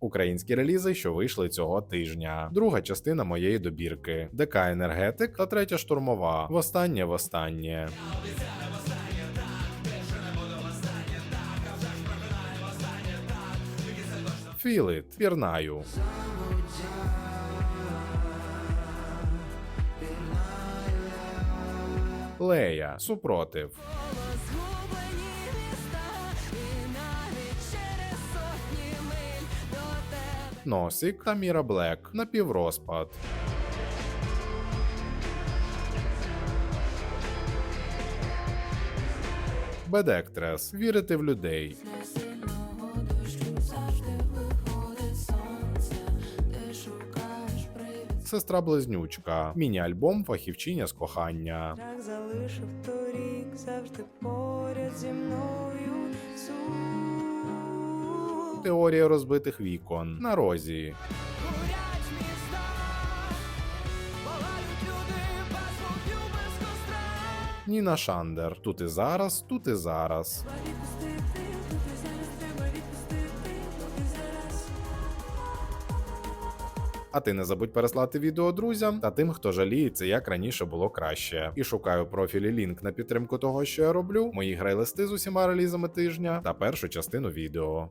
Українські релізи, що вийшли цього тижня. Друга частина моєї добірки. ДК енергетик та третя штурмова. Востаннє востаннє. Філіт, пірнаю. Лея, супротив. Носік та Міра Блек напіврозпад. Бедектрес. Вірити в людей. Сестра близнючка. Міні-альбом Фахівчиня з кохання. Так залишив торік, завжди поряд зі мною. Теорія розбитих вікон. На розі. Ніна Шандер. Тут і зараз, тут і зараз. А ти не забудь переслати відео друзям та тим, хто жаліється, як раніше було краще. І шукаю профілі лінк на підтримку того, що я роблю, мої грайлисти з усіма релізами тижня та першу частину відео.